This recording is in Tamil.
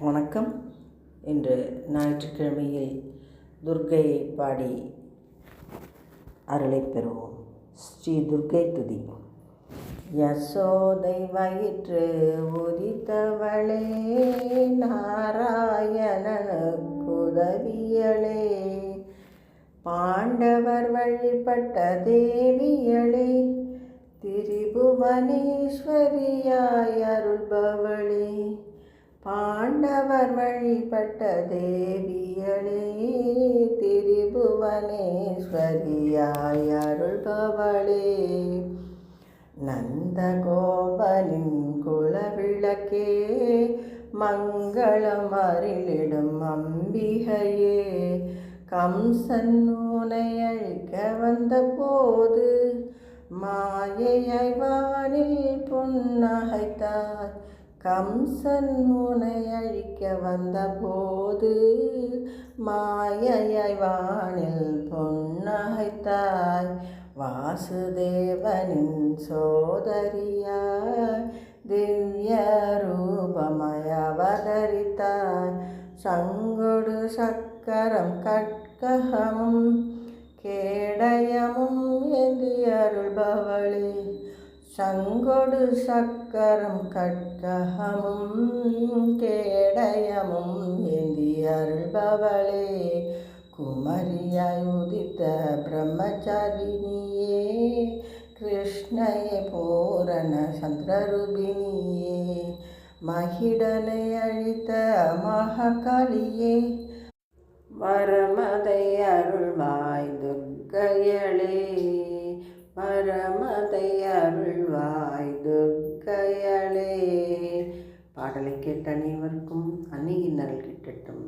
வணக்கம். இன்று ஞாயிற்றுக்கிழமையில் துர்கை பாடி அருளை பெறுவோம். ஸ்ரீ துர்க்கை துதி. யசோதை வயிற்று உதித்தவளே நாராயணனுக்குதவியளே பாண்டவர் வழிபட்ட தேவியளே திரிபுவனேஸ்வரியாய் அருள்பவளே. பாண்டவர் வழிபட்ட தேவியலே திரிபுவனேஸ்வரியாய் அருள்பவளே. நந்தகோபனின் குலவிளக்கே மங்களம் அருளிடும் அம்பிகையே. கம்சன் உனை அழிக்க வந்த போது மாயையை வானில் புன்னகைத்தார். கம்சன் உனை அழிக்க வந்தபோது மாயையாய் வானில் பொன்னகைத்தாய். வாசுதேவனின் சோதரியாய் திவ்ய ரூபமய அவதரித்தாய். சங்கொடு சக்கரம் கட்ககமும் கேடயமும் ஏந்தி அருள்பவளே. சங்கொடு சக்கரம் கட்கமும் கேடயமும் ஏந்தி அருள்பவளே. குமரியாய் உதித்த பிரம்மச்சாரிணியே கிருஷ்ணயே பூரண சந்திரரூபிணியே. மகிடனை அழித்த மகாகாளியே வரமதை அருள்வாய் துர்க பாடலை கேட்ட அனைவருக்கும் அன்னையின் அருள் கிட்டட்டும்.